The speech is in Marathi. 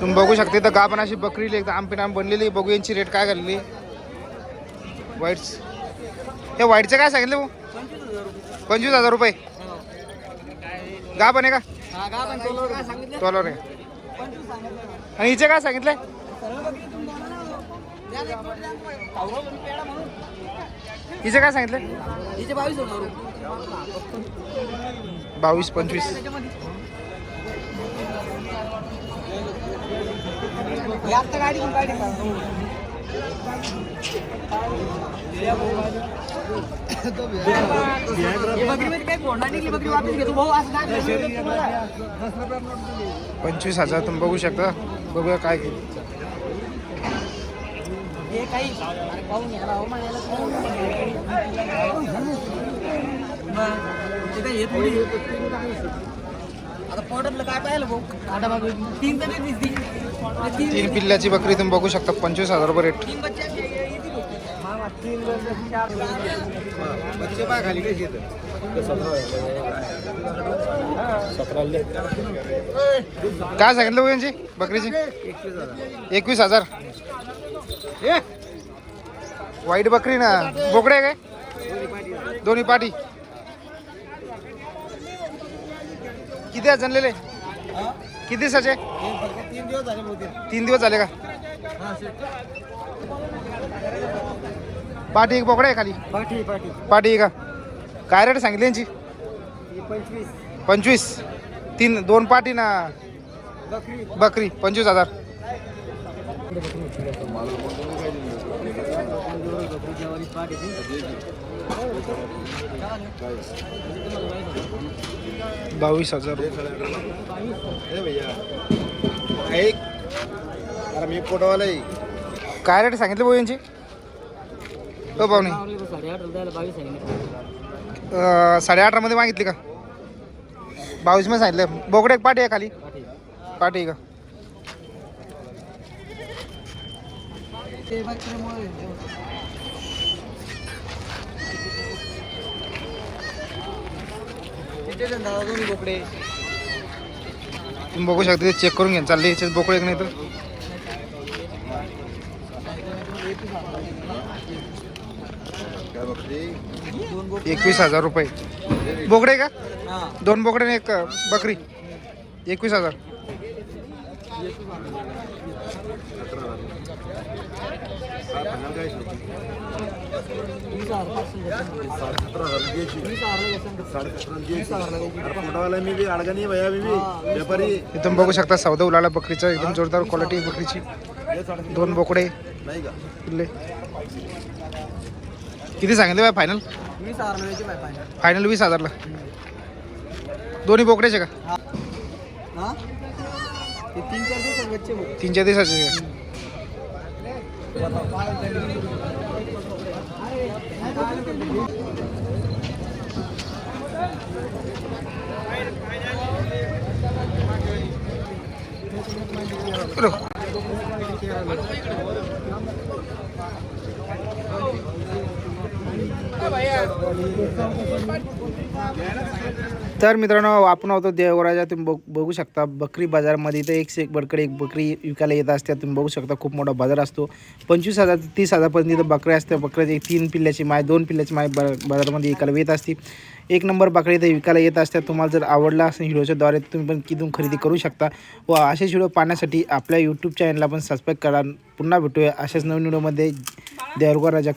तुम्ही बघू शकता इथं गाभण अशी बकरी एकदम आमपीन आम बनलेली बघू यांची रेट काय घालली व्हाईट्स हे व्हाईटचं काय सांगितलं भाऊ? पंचवीस हजार रुपये. गाभण आहे का? तोलावर आहे. आणि हिचे काय सांगितलंय? हिचे काय सांगितलंय? बावीस पंचवीस. पंचवीस हजार तुम्ही बघू शकता. बघूया काय किती आता पोटातलं काय पाहिलं भाऊ? आता बघ तीन तर नाही दिसली तीन पिल्ल्याची बकरी तुम्ही बघू शकता पंचवीस हजार रुपये रेट. काय सांगितलं भाऊ यांची बकरीची? एकवीस हजार. वाईट बकरी ना. बोकडे आहे काय? दोन्ही पाठी किती जणलेले किती दिवसाचे? तीन दिवस झाले बहुतेक तीन दिवस झाले का? पाठी एक बोकडे आहे खाली. पाठी पाठी. पाठी आहे का? काय रेट सांगितली यांची? पंचवीस. पंचवीस. तीन दोन पाठी ना? बकरी. बकरी पंचवीस हजार. बावीस हजार. मी फोटोवाला आहे काय रेट सांगितले भाऊ यांची? हो पाहुणे. साडेआठ रुपयाला बावीस आहे अं, साडेअठरामध्ये मागितली का? बावीसमध्ये सांगितलं. बोकडे एक पाठी आहे खाली. पाठी आहे का? बोकडे? तुम्ही बघू शकता ते चेक करून घ्या. चालले याच्यात बोकडे एक नाही तर. एकवीस हजार रुपये. बोकडे का? दोन बोकडे आणि एक बकरी. एकवीस हजार. इथून बघू शकता सौदा उलाला बकरीचा एकदम जोरदार क्वालिटी बकरीची. दोन बोकडे. किती सांगितले बाय फायनल फायनल. वीस हजारला. दोन्ही बोकड्याचे का? तीन चार तीन चार दिवसाचे. का Aduh. तर मित्रांनो आपण होतो देवराजा. तुम्ही बघ बघू शकता बकरी बाजारमध्ये इथं एक से एक बडकडे एक बकरी विकायला येत असते. तुम्ही बघू शकता खूप मोठा बाजार असतो. पंचवीस हजार ते तीस हजारपर्यंत इथं बकऱ्या असते बकऱ्याची एक तीन पिल्ल्याची माय दोन पिल्ल्याची माय ब बाजारामध्ये विकायला येत असते. एक नंबर बकरी इथं विकायला येत असतात. तुम्हाला जर आवडला असेल व्हिडिओच्याद्वारे तुम्ही पण तिथून खरेदी करू शकता. व असेच व्हिडिओ पाहण्यासाठी आपल्या यूट्यूब चॅनलला पण सबस्क्राईब करा. पुन्हा भेटूया अशाच नवीन व्हिडिओमध्ये. देवगड राजा